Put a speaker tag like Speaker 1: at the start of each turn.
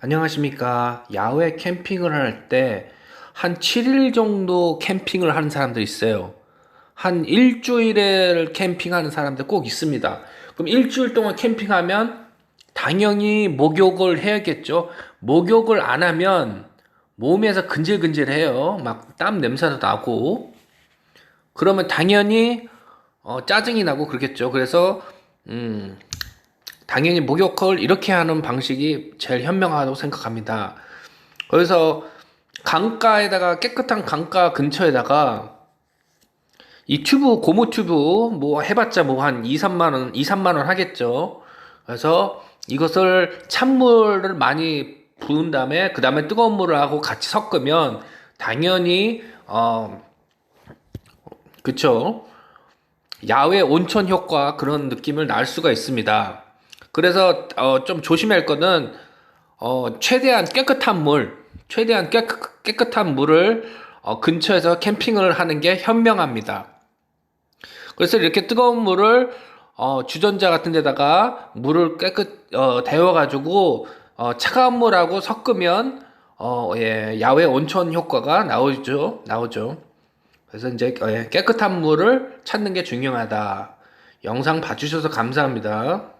Speaker 1: 안녕하십니까. 야외 캠핑을 할 때 한 7일 정도 캠핑을 하는 사람들 있어요. 한 일주일을 캠핑하는 사람들 꼭 있습니다. 그럼 일주일 동안 캠핑하면 당연히 목욕을 해야겠죠. 목욕을 안 하면 몸에서 근질근질해요. 막 땀 냄새도 나고. 그러면 당연히 어, 짜증이 나고 그러겠죠. 그래서 음, 당연히 목욕을 이렇게 하는 방식이 제일 현명하다고 생각합니다. 그래서 강가에다가 깨끗한 강가 근처에다가 이 튜브 고무 튜브 뭐 해봤자 뭐 한 2, 3만 원, 2, 3만 원 하겠죠. 그래서 이것을 찬물을 많이 부은 다음에 그 다음에 뜨거운 물을 하고 같이 섞으면 당연히 어 그쵸 야외 온천 효과 그런 느낌을 날 수가 있습니다. 그래서 어, 좀 조심할 거는 어, 최대한 깨끗한 물, 최대한 깨끗, 깨끗한 물을 어, 근처에서 캠핑을 하는 게 현명합니다. 그래서 이렇게 뜨거운 물을 어, 주전자 같은 데다가 물을 깨끗 어, 데워가지고 어, 차가운 물하고 섞으면 어, 예, 야외 온천 효과가 나오죠, 나오죠. 그래서 이제 어, 예, 깨끗한 물을 찾는 게 중요하다. 영상 봐주셔서 감사합니다.